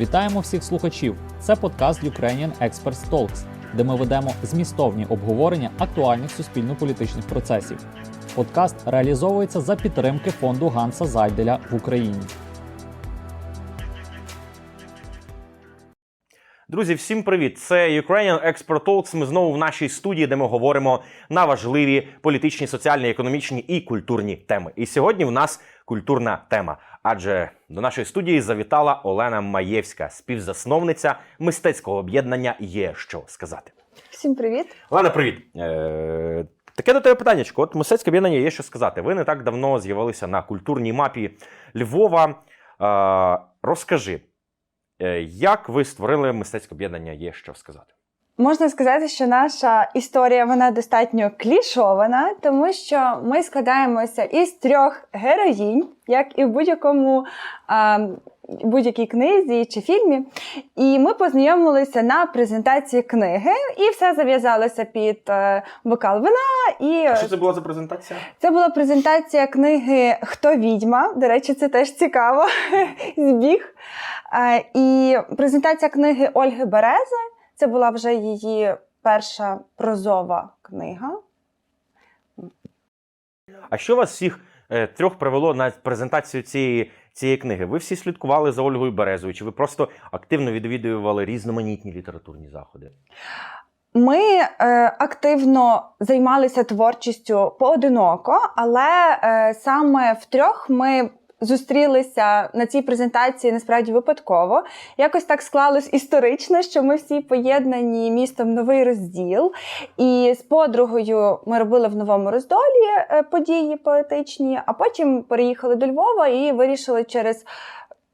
Вітаємо всіх слухачів! Це подкаст Ukrainian Experts Talks, де ми ведемо змістовні обговорення актуальних суспільно-політичних процесів. Подкаст реалізовується за підтримки фонду Ганса Зайделя в Україні. Друзі, всім привіт! Це Ukrainian Expert Talks. Ми знову в нашій студії, де ми говоримо на важливі політичні, соціальні, економічні і культурні теми. І сьогодні в нас культурна тема. Адже до нашої студії завітала Олена Маєвська, співзасновниця мистецького об'єднання Є що сказати. Всім привіт. Олена, привіт! Е, таке до тебе питання. От мистецьке об'єднання є що сказати. Ви не так давно з'явилися на культурній мапі Львова. Е, розкажи, е, як ви створили мистецьке об'єднання Є що сказати? Можна сказати, що наша історія вона достатньо клішована, тому що ми складаємося із трьох героїнь, як і в будь-якому а, будь-якій книзі чи фільмі. І ми познайомилися на презентації книги, і все зав'язалося під е, бокал вина. І А що це була за презентація? Це була презентація книги Хто відьма. До речі, це теж цікаво. Збіг. Е, І презентація книги Ольги Берези. Це була вже її перша прозова книга. А що вас всіх е, трьох привело на презентацію цієї, цієї книги? Ви всі слідкували за Ольгою Березою? Чи ви просто активно відвідували різноманітні літературні заходи? Ми е, активно займалися творчістю поодиноко, але е, саме втрьох ми зустрілися на цій презентації насправді випадково. Якось так склалось історично, що ми всі поєднані містом новий розділ. І з подругою ми робили в новому роздолі е, події поетичні, а потім переїхали до Львова і вирішили через.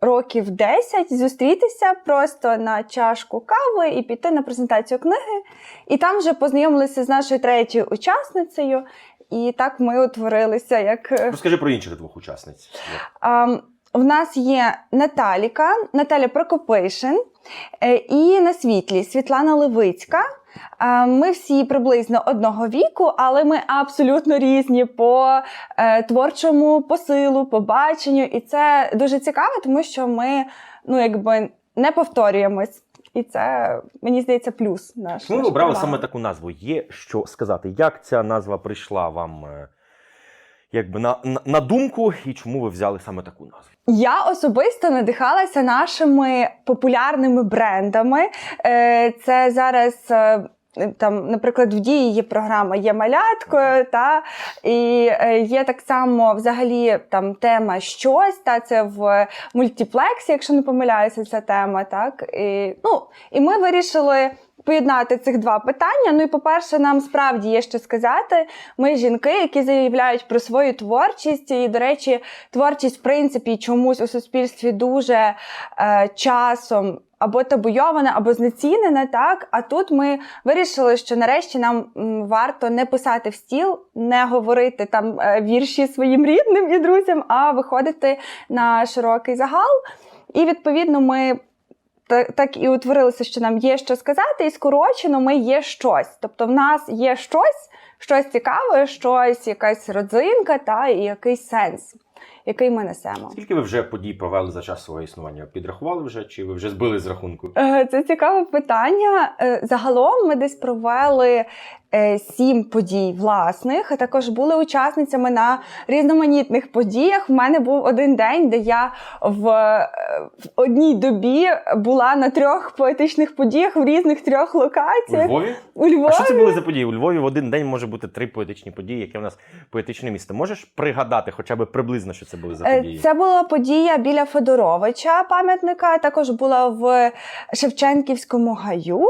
Років 10 зустрітися просто на чашку кави і піти на презентацію книги. І там вже познайомилися з нашою третьою учасницею. І так ми утворилися як е, Розкажи про інших двох учасниць. Ам, в нас є Наталіка, Наталя Прокопишин е, і на світлі Світлана Левицька. Ми всі приблизно одного віку, але ми абсолютно різні по е, творчому посилу, по баченню. І це дуже цікаво, тому що ми ну, якби не повторюємось. І це, мені здається, плюс наш. Чому ви обрали саме таку назву? Є що сказати? Як ця назва прийшла вам е, якби на, на, на думку, і чому ви взяли саме таку назву? Я особисто надихалася нашими популярними брендами. Е, Це зараз. Там, наприклад, в дії є програма є маляткою, та і е, є так само взагалі там тема щось. Та це в мультиплексі, якщо не помиляюся, ця тема. Так і ну і ми вирішили поєднати цих два питання. Ну і по-перше, нам справді є що сказати. Ми жінки, які заявляють про свою творчість, і, до речі, творчість, в принципі, чомусь у суспільстві дуже е, часом. Або табуйована, або знецінена, так. А тут ми вирішили, що нарешті нам варто не писати в стіл, не говорити там е, вірші своїм рідним і друзям, а виходити на широкий загал. І відповідно ми так, так і утворилося, що нам є що сказати, і скорочено ми є щось. Тобто в нас є щось, щось цікаве, щось, якась родзинка та і якийсь сенс, який ми несемо. Скільки ви вже подій провели за час свого існування? Підрахували вже, чи ви вже збили з рахунку? Е, Це цікаве питання. Е, Загалом ми десь провели е, сім подій власних, а також були учасницями на різноманітних подіях. В мене був один день, де я в, в одній добі була на трьох поетичних подіях в різних трьох У локаціях. Львові? У Львові. А що це були за події? У Львові в один день може бути три поетичні події, яке в нас поетичне місто. Можеш пригадати хоча б приблизно, що це були за Е, події? Це була подія біля Федоровича пам'ятника, також була в Шевченківському гаю.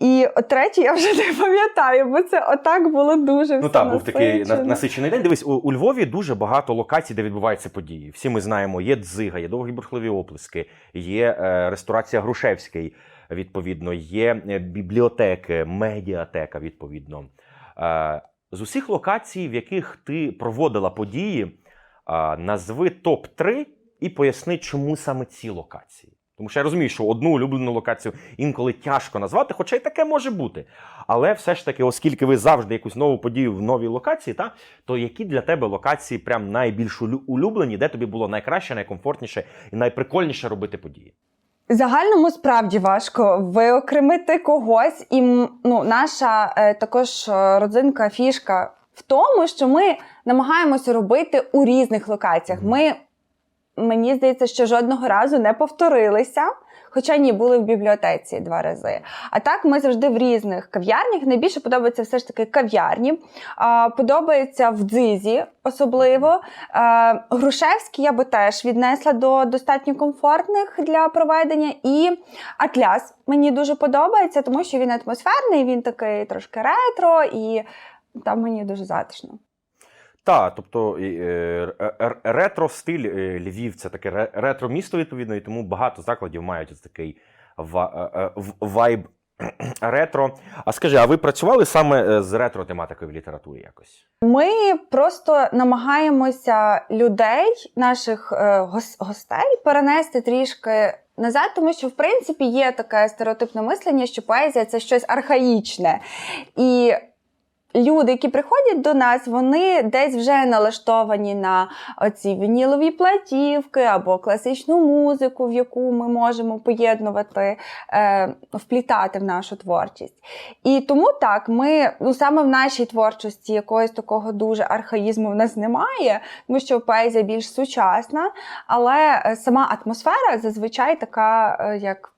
І третє я вже не пам'ятаю, бо це отак було дуже Ну так, був такий насичений день. Дивись, у, у Львові дуже багато локацій, де відбуваються події. Всі ми знаємо, є дзига, є довгі бурхливі оплески, є е, ресторація Грушевський, відповідно, є е, бібліотеки, медіатека, відповідно. Е, з усіх локацій, в яких ти проводила події, назви топ-3 і поясни, чому саме ці локації. Тому що я розумію, що одну улюблену локацію інколи тяжко назвати, хоча й таке може бути. Але все ж таки, оскільки ви завжди якусь нову подію в новій локації, та, то які для тебе локації прям найбільш улюблені, де тобі було найкраще, найкомфортніше і найприкольніше робити події? Загальному справді важко виокремити когось, і ну, наша е, також е, родзинка фішка в тому, що ми намагаємося робити у різних локаціях. Ми, мені здається, що жодного разу не повторилися. Хоча ні, були в бібліотеці два рази. А так ми завжди в різних кав'ярнях. Найбільше подобається все ж таки кав'ярні. Подобається в дзизі особливо. А, Грушевський я би теж віднесла до достатньо комфортних для проведення. І Атляс мені дуже подобається, тому що він атмосферний, він такий трошки ретро, і там мені дуже затишно. Так, тобто е, р- ретро стиль е, Львів це таке ретро місто, відповідно, і тому багато закладів мають ось такий е, е, вайб ретро. А скажи, а ви працювали саме е, з ретро тематикою в літературі якось? Ми просто намагаємося людей, наших е, гостей, перенести трішки назад, тому що в принципі є таке стереотипне мислення, що поезія це щось архаїчне. І люди, які приходять до нас, вони десь вже налаштовані на оці вінілові платівки або класичну музику, в яку ми можемо поєднувати, е, вплітати в нашу творчість. І тому так, ми ну саме в нашій творчості якогось такого дуже архаїзму в нас немає, тому що поезія більш сучасна, але е, сама атмосфера зазвичай така, е, як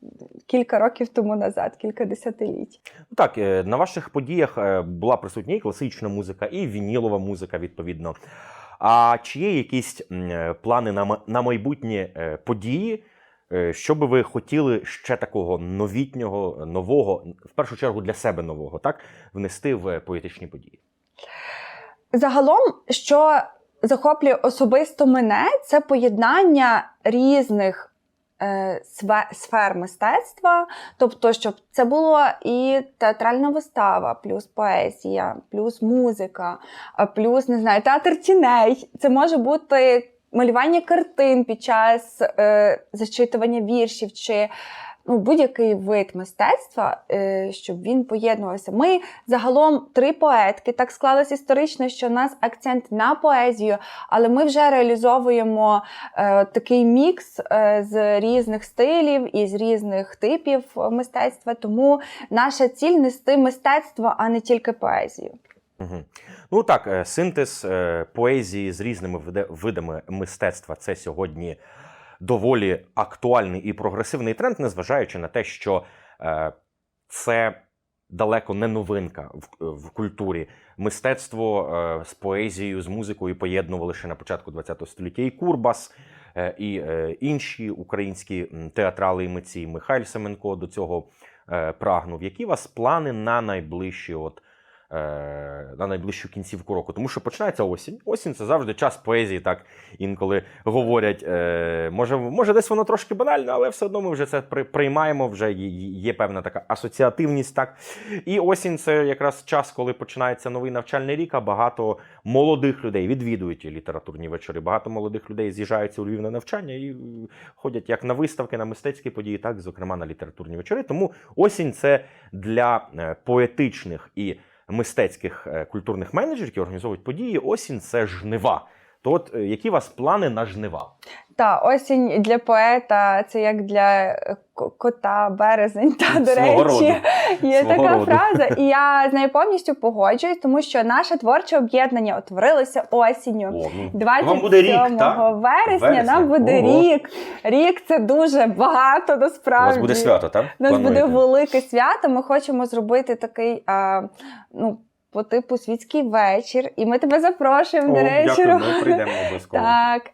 кілька років тому назад, кілька десятиліть. Ну так, е, на ваших подіях е, була присутня і класична музика, і вінілова музика, відповідно. А чи є якісь е, плани на, на майбутні події? Що би ви хотіли ще такого новітнього, нового, в першу чергу для себе нового, так, внести в поетичні події? Загалом, що захоплює особисто мене, це поєднання різних сфер мистецтва. Тобто, щоб це була і театральна вистава, плюс поезія, плюс музика, плюс не знаю, театр тіней. Це може бути малювання картин під час е, зачитування віршів чи. Ну, будь-який вид мистецтва, е, щоб він поєднувався. Ми загалом три поетки. Так склалось історично, що в нас акцент на поезію, але ми вже реалізовуємо е, такий мікс е, з різних стилів і з різних типів мистецтва. Тому наша ціль нести мистецтво, а не тільки поезію. Угу. Ну так, синтез поезії з різними видами мистецтва це сьогодні доволі актуальний і прогресивний тренд, незважаючи на те, що е, це далеко не новинка в, в культурі. Мистецтво е, з поезією, з музикою поєднували ще на початку ХХ століття і Курбас, е, і е, інші українські театрали і митці. Михайль Семенко до цього е, прагнув. Які у вас плани на найближчі от на найближчу кінцівку року. Тому що починається осінь. Осінь це завжди час поезії, так інколи говорять. Е, може, може, десь воно трошки банально, але все одно ми вже це при- приймаємо. Вже є, певна така асоціативність. Так і осінь це якраз час, коли починається новий навчальний рік. А багато молодих людей відвідують літературні вечори. Багато молодих людей з'їжджаються у Львів на навчання і е, ходять як на виставки, на мистецькі події, так зокрема на літературні вечори. Тому осінь це для е, поетичних і мистецьких е, культурних менеджерів, які організовують події. Осінь це жнива. То от е, які у вас плани на жнива? Та осінь для поета це як для е, кота березень. Та до Свого речі, роду. є Свого така роду. фраза, і я з нею повністю погоджуюсь, тому що наше творче об'єднання утворилося осінню. Ну, 27 буде рік, вересня Вересня? нам буде Ого. рік. Рік це дуже багато Насправді У вас буде свято, так? У нас буде велике свято. Ми хочемо зробити такий, а, ну, по типу світський вечір. І ми тебе запрошуємо, О, до речі. дякую, ми прийдемо обов'язково. Так.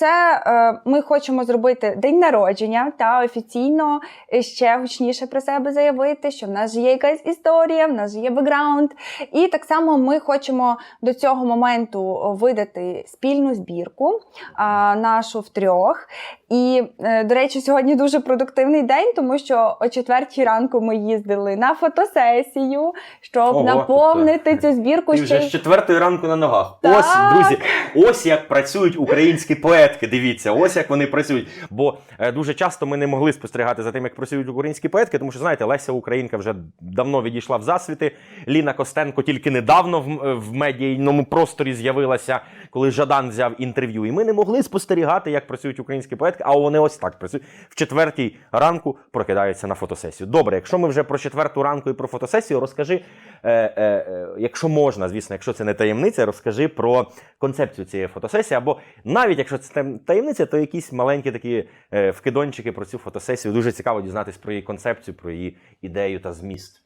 Це е, ми хочемо зробити день народження та офіційно е, ще гучніше про себе заявити, що в нас є якась історія, в нас є бекграунд. І так само ми хочемо до цього моменту видати спільну збірку а, нашу втрьох. І, е, до речі, сьогодні дуже продуктивний день, тому що о четвертій ранку ми їздили на фотосесію, щоб Ого, наповнити цю збірку Ти ще вже з четвертої ранку на ногах. Так. Ось, друзі, ось як працюють українські поети. Поетки. Дивіться, ось як вони працюють. Бо е, дуже часто ми не могли спостерігати за тим, як працюють українські поетки, тому що знаєте, Леся Українка вже давно відійшла в засвіти. Ліна Костенко тільки недавно в, е, в медійному просторі з'явилася, коли Жадан взяв інтерв'ю. І ми не могли спостерігати, як працюють українські поетки, а вони ось так працюють. В четвертій ранку прокидаються на фотосесію. Добре, якщо ми вже про четверту ранку і про фотосесію, розкажи, е, е, е, якщо можна, звісно, якщо це не таємниця, розкажи про концепцію цієї фотосесії. Або навіть якщо це таємниця, то якісь маленькі такі е, вкидончики про цю фотосесію. Дуже цікаво дізнатись про її концепцію, про її ідею та зміст.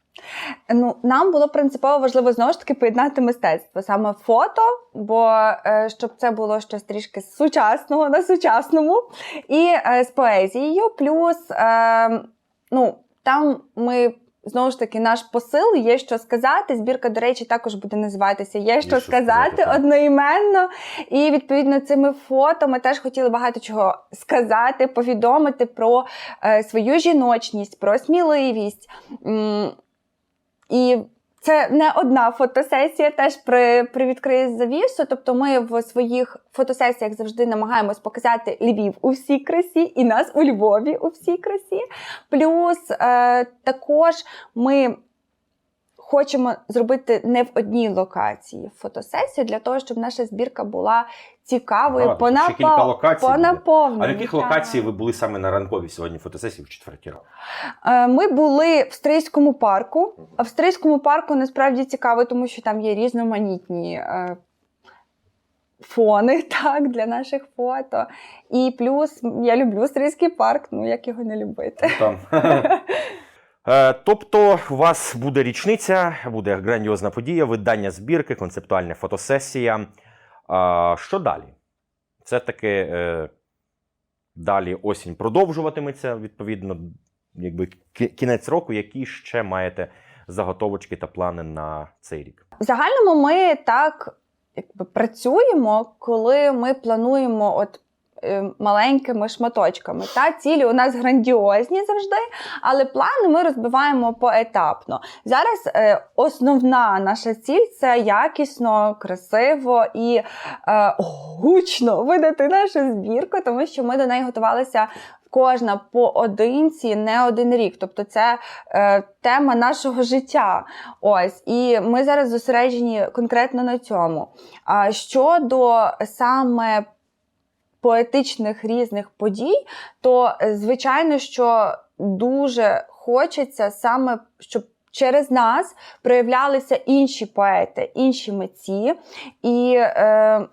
Ну, нам було принципово важливо знову ж таки поєднати мистецтво, саме фото, бо е, щоб це було щось трішки сучасного на сучасному, і е, з поезією. Плюс, е, ну, там ми. Знову ж таки, наш посил є що сказати. Збірка, до речі, також буде називатися Є що, що сказати, сказати, одноіменно. І відповідно цими фото ми теж хотіли багато чого сказати, повідомити про е, свою жіночність, про сміливість. М, і це не одна фотосесія, теж при, відкриє завісу. Тобто ми в своїх фотосесіях завжди намагаємось показати Львів у всій красі і нас у Львові у всій красі. Плюс е, також ми. Хочемо зробити не в одній локації фотосесію для того, щоб наша збірка була цікавою Ага, по, тобто ще кілька локацій по буде. наповненню. А в яких так. локацій ви були саме на ранковій сьогодні фотосесії в четвертій ранку? Е, Ми були в Стрийському парку. А в Стрийському парку насправді цікаво, тому що там є різноманітні е, фони так, для наших фото. І плюс я люблю Стрийський парк, ну як його не любити. Там. Е, Тобто, у вас буде річниця, буде грандіозна подія, видання збірки, концептуальна фотосесія. А, Що далі? Це таки е, далі осінь продовжуватиметься, відповідно, якби кінець року, які ще маєте заготовочки та плани на цей рік. В загальному ми так якби, працюємо, коли ми плануємо от. Е, Маленькими шматочками. Та цілі у нас грандіозні завжди, але плани ми розбиваємо поетапно. Зараз е, основна наша ціль це якісно, красиво і е, гучно видати нашу збірку, тому що ми до неї готувалися кожна поодинці не один рік. Тобто, це е, тема нашого життя. Ось, і ми зараз зосереджені конкретно на цьому. А щодо саме поетичних різних подій, то е, звичайно, що дуже хочеться саме, щоб через нас проявлялися інші поети, інші митці. І е,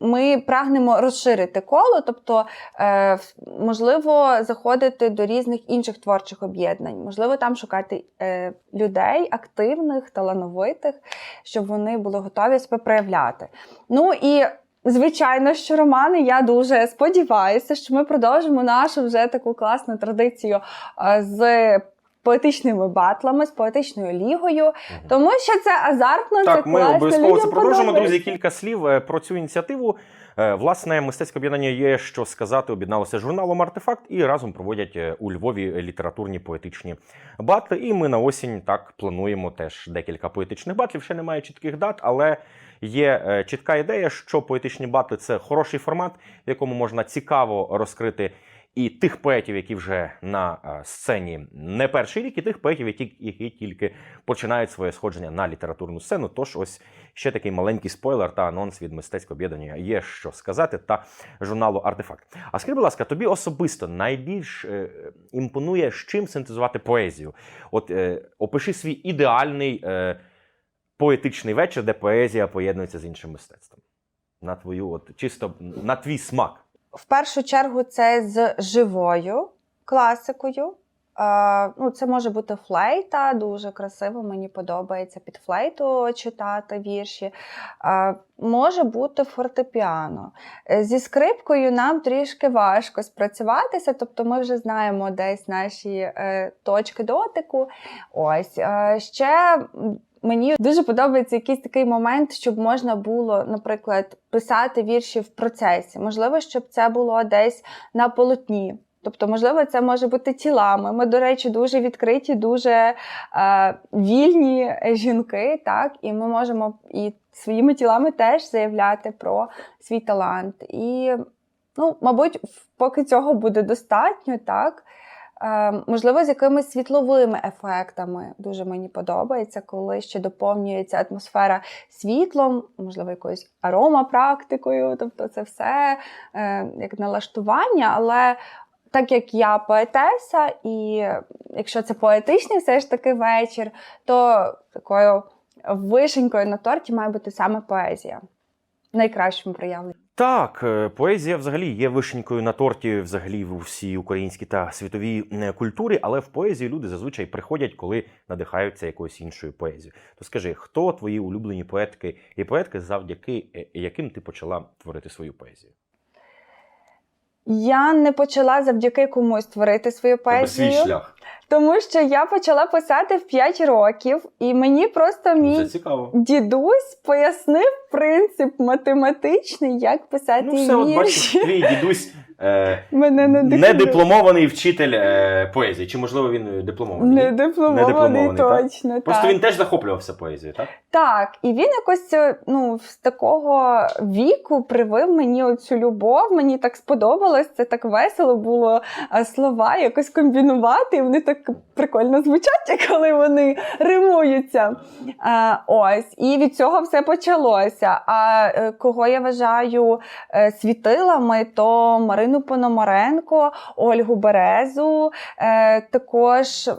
ми прагнемо розширити коло, тобто, е, можливо, заходити до різних інших творчих об'єднань, можливо, там шукати е, людей активних, талановитих, щоб вони були готові себе проявляти. Ну і Звичайно, що Романи, я дуже сподіваюся, що ми продовжимо нашу вже таку класну традицію е, з поетичними батлами, з поетичною лігою, тому що це азартно, це Так, ми класно, обов'язково це продовжимо. Друзі, кілька слів е, про цю ініціативу. Е, Власне, мистецьке об'єднання є що сказати. Об'єдналося з журналом Артефакт і разом проводять у Львові літературні поетичні батли. І ми на осінь так плануємо теж декілька поетичних батлів. Ще немає чітких дат, але є е, чітка ідея, що поетичні батли це хороший формат, в якому можна цікаво розкрити. І тих поетів, які вже на е, сцені не перший рік, і тих поетів, які, які тільки починають своє сходження на літературну сцену. Тож ось ще такий маленький спойлер та анонс від мистецького об'єднання є що сказати та журналу Артефакт. А скажи, будь ласка, тобі особисто найбільш е, імпонує з чим синтезувати поезію? От е, опиши свій ідеальний е, поетичний вечір, де поезія поєднується з іншим мистецтвом. На твою, от чисто на твій смак. В першу чергу це з живою класикою. Е, ну, це може бути флейта, дуже красиво, мені подобається під флейту читати вірші. Е, може бути фортепіано. Е, Зі скрипкою нам трішки важко спрацюватися, тобто ми вже знаємо десь наші е, точки дотику. Ось е, ще. Мені дуже подобається якийсь такий момент, щоб можна було, наприклад, писати вірші в процесі. Можливо, щоб це було десь на полотні. Тобто, можливо, це може бути тілами. Ми, до речі, дуже відкриті, дуже е, вільні жінки, так, і ми можемо і своїми тілами теж заявляти про свій талант. І Ну, мабуть, поки цього буде достатньо, так. Е, можливо, з якимись світловими ефектами дуже мені подобається, коли ще доповнюється атмосфера світлом, можливо, якоюсь аромапрактикою, тобто це все е, як налаштування, але так як я поетеса, і якщо це поетичний все ж таки вечір, то такою вишенькою на торті має бути саме поезія. Найкращому проявленні. Так, е, поезія взагалі є вишенькою на торті, взагалі в усій українській та світовій е, культурі, але в поезію люди зазвичай приходять, коли надихаються якоюсь іншою поезією. То скажи, хто твої улюблені поетки і поетки, завдяки е, яким ти почала творити свою поезію? Я не почала завдяки комусь творити свою поезію, шлях. Тому що я почала писати в 5 років, і мені просто мій дідусь пояснив принцип математичний, як писати Ну, все, от бачиш, твій дідусь е, Мене надихнув. недипломований вчитель е, поезії. Чи можливо він дипломований? Не дипломований, Недипломований, так? точно. Просто так. він теж захоплювався поезією, так? Так, і він якось е, ну, з такого віку привив мені оцю любов. Мені так сподобалось, це так весело було слова якось комбінувати, і вони так прикольно звучать, коли вони римуються. А, ось, і від цього все почалося. А е, кого я вважаю е, світилами, то Марину Пономаренко, Ольгу Березу. Е, також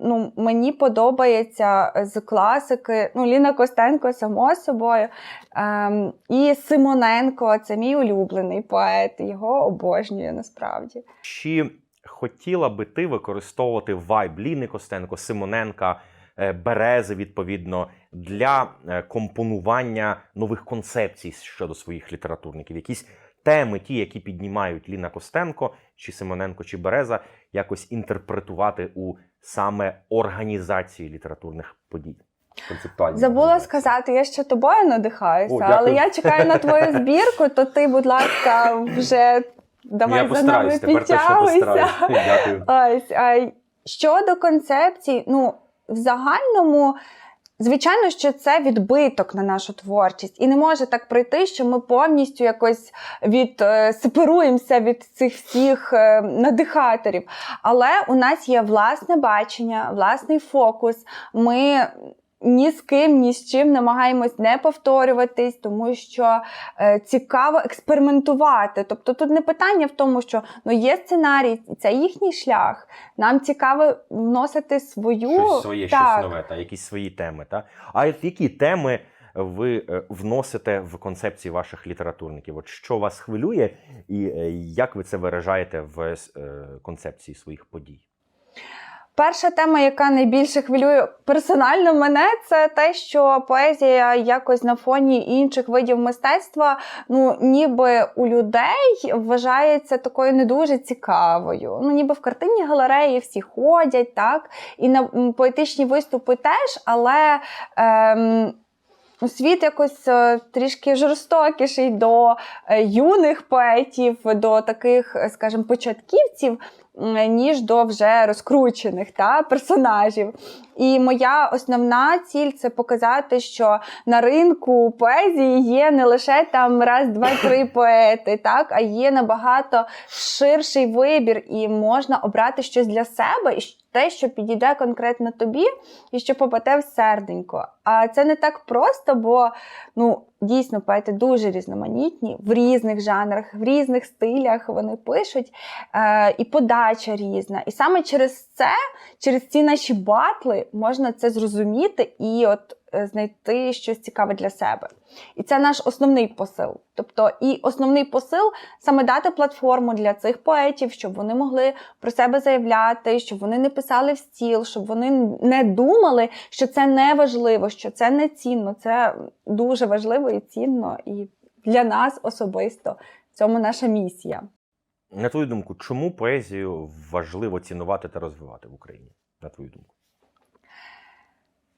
ну, мені подобається з класики. Ну, Ліна Костенко, само собою. Ем, і Симоненко це мій улюблений поет. Його обожнюю насправді. Чи хотіла би ти використовувати вайб Ліни Костенко, Симоненка, е, Берези, відповідно, для е, компонування нових концепцій щодо своїх літературників? Якісь теми, ті, які піднімають Ліна Костенко, чи Симоненко, чи Береза, якось інтерпретувати у саме організації літературних подій? Забула сказати, я ще тобою надихаюся, О, але я чекаю на твою збірку, то ти, будь ласка, вже давай Я за нами підтягуйся. Ось щодо концепцій, ну в загальному. Звичайно, що це відбиток на нашу творчість, і не може так пройти, що ми повністю якось від е, сепаруємося від цих всіх е, надихаторів. Але у нас є власне бачення, власний фокус. Ми ні з ким, ні з чим намагаємось не повторюватись, тому що е, цікаво експериментувати. Тобто тут не питання в тому, що ну є сценарій, це їхній шлях. Нам цікаво вносити свою Щось своє, так, щось нове, та якісь свої теми. Та? А які теми ви е, вносите в концепції ваших літературників? От що вас хвилює, і е, як ви це виражаєте в е, концепції своїх подій? Перша тема, яка найбільше хвилює персонально мене, це те, що поезія якось на фоні інших видів мистецтва, ну ніби у людей вважається такою не дуже цікавою. Ну, ніби в картинні галереї всі ходять, так, і на поетичні виступи теж, але. Ем, Світ якось е, трішки жорстокіший до е, юних поетів, до таких, е, скажімо, початківців, ніж до вже розкручених та, персонажів. І моя основна ціль це показати, що на ринку поезії є не лише там раз, два, три поети, так, а є набагато ширший вибір, і можна обрати щось для себе, і те, що підійде конкретно тобі, і що попаде в серденько. А це не так просто, бо ну, дійсно поети дуже різноманітні в різних жанрах, в різних стилях вони пишуть, е, і подача різна. І саме через це, через ці наші батли, можна це зрозуміти і от знайти щось цікаве для себе. І це наш основний посил. Тобто, і основний посил саме дати платформу для цих поетів, щоб вони могли про себе заявляти, щоб вони не писали в стіл, щоб вони не думали, що це не важливо, що це не цінно. Це дуже важливо і цінно, і для нас особисто в цьому наша місія. На твою думку, чому поезію важливо цінувати та розвивати в Україні? На твою думку?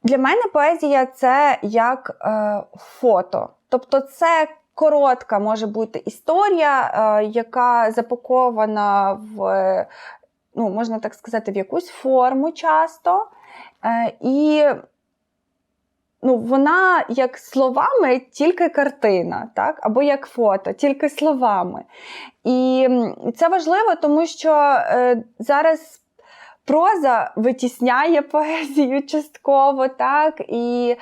Для мене поезія це як е, фото. Тобто, це коротка може бути історія, е, яка запакована в, е, ну, можна так сказати, в якусь форму часто. Е, і ну, вона як словами тільки картина, так? або як фото, тільки словами. І це важливо, тому що е, зараз проза витісняє поезію частково, так? І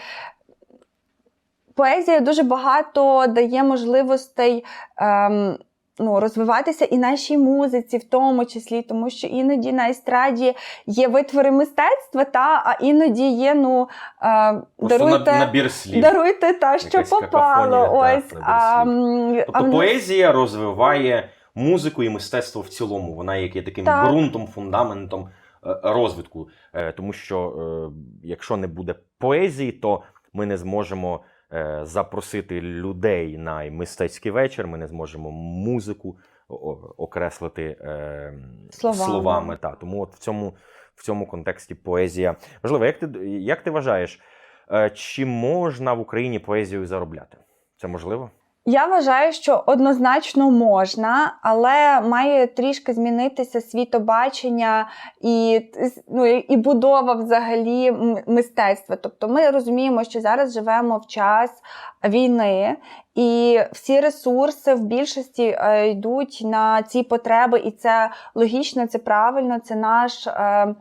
поезія дуже багато дає можливостей. Ем, Ну, розвиватися і нашій музиці, в тому числі, тому що іноді на естраді є витвори мистецтва, та, а іноді є ну, е, даруйте, набір слів. даруйте та, що Якась попало. Ось, так, а, а Тобто в поезія розвиває музику і мистецтво в цілому. Вона є таким Так. ґрунтом, фундаментом розвитку. Е, Тому що е, якщо не буде поезії, то ми не зможемо е, запросити людей на мистецький вечір, ми не зможемо музику окреслити е, Словами. словами. Та. Тому от в цьому, в цьому контексті поезія важлива. Як ти, як ти вважаєш, е, чи можна в Україні поезію заробляти? Це можливо? Я вважаю, що однозначно можна, але має трішки змінитися світобачення і, ну, і будова взагалі мистецтва. Тобто ми розуміємо, що зараз живемо в час війни, і всі ресурси в більшості е, йдуть на ці потреби, і це логічно, це правильно, це наш, е,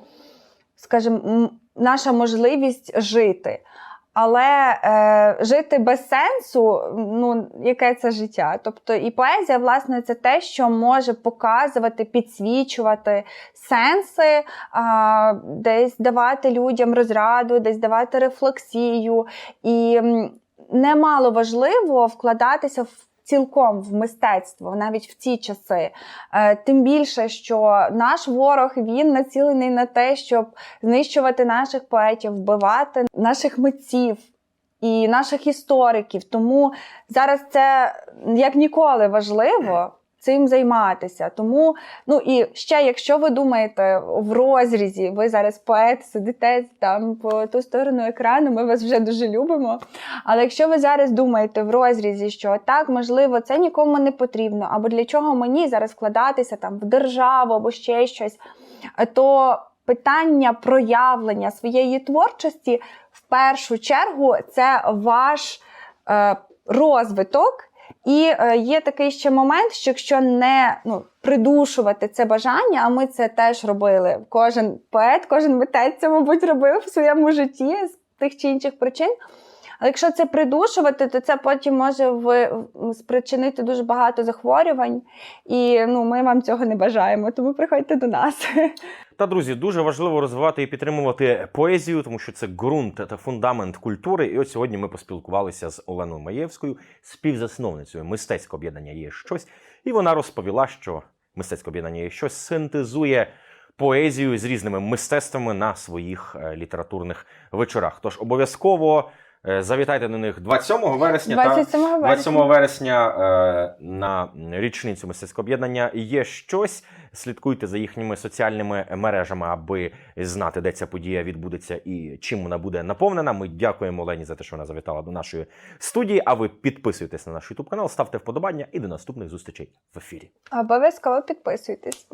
скажімо, наша можливість жити. Але е, жити без сенсу, ну яке це життя? Тобто і поезія, власне, це те, що може показувати, підсвічувати сенси, е, десь давати людям розраду, десь давати рефлексію. І немало важливо вкладатися в. Цілком в мистецтво, навіть в ці часи. Е, тим більше, що наш ворог він націлений на те, щоб знищувати наших поетів, вбивати наших митців і наших істориків. Тому зараз це як ніколи важливо. Цим займатися. Тому, ну і ще, якщо ви думаєте в розрізі, ви зараз поет, сидите там по ту сторону екрану, ми вас вже дуже любимо. Але якщо ви зараз думаєте в розрізі, що так, можливо, це нікому не потрібно, або для чого мені зараз вкладатися там в державу або ще щось, то питання проявлення своєї творчості в першу чергу це ваш е, розвиток. І е, є такий ще момент, що якщо не ну, придушувати це бажання, а ми це теж робили. Кожен поет, кожен митець це, мабуть, робив в своєму житті з тих чи інших причин. Але якщо це придушувати, то це потім може в, спричинити дуже багато захворювань, і ну, ми вам цього не бажаємо. Тому приходьте до нас. Та друзі, дуже важливо розвивати і підтримувати поезію, тому що це ґрунт та фундамент культури. І от сьогодні ми поспілкувалися з Оленою Маєвською, співзасновницею мистецького об'єднання є щось, і вона розповіла, що мистецьке об'єднання є щось синтезує поезію з різними мистецтвами на своїх е, літературних вечорах. Тож обов'язково завітайте до них 27 вересня та 27 вересня. вересня е, на річницю мистецького об'єднання є щось. Слідкуйте за їхніми соціальними мережами, аби знати, де ця подія відбудеться і чим вона буде наповнена. Ми дякуємо Олені за те, що вона завітала до нашої студії. А ви підписуйтесь на наш YouTube канал, ставте вподобання і до наступних зустрічей в ефірі. Обов'язково підписуйтесь.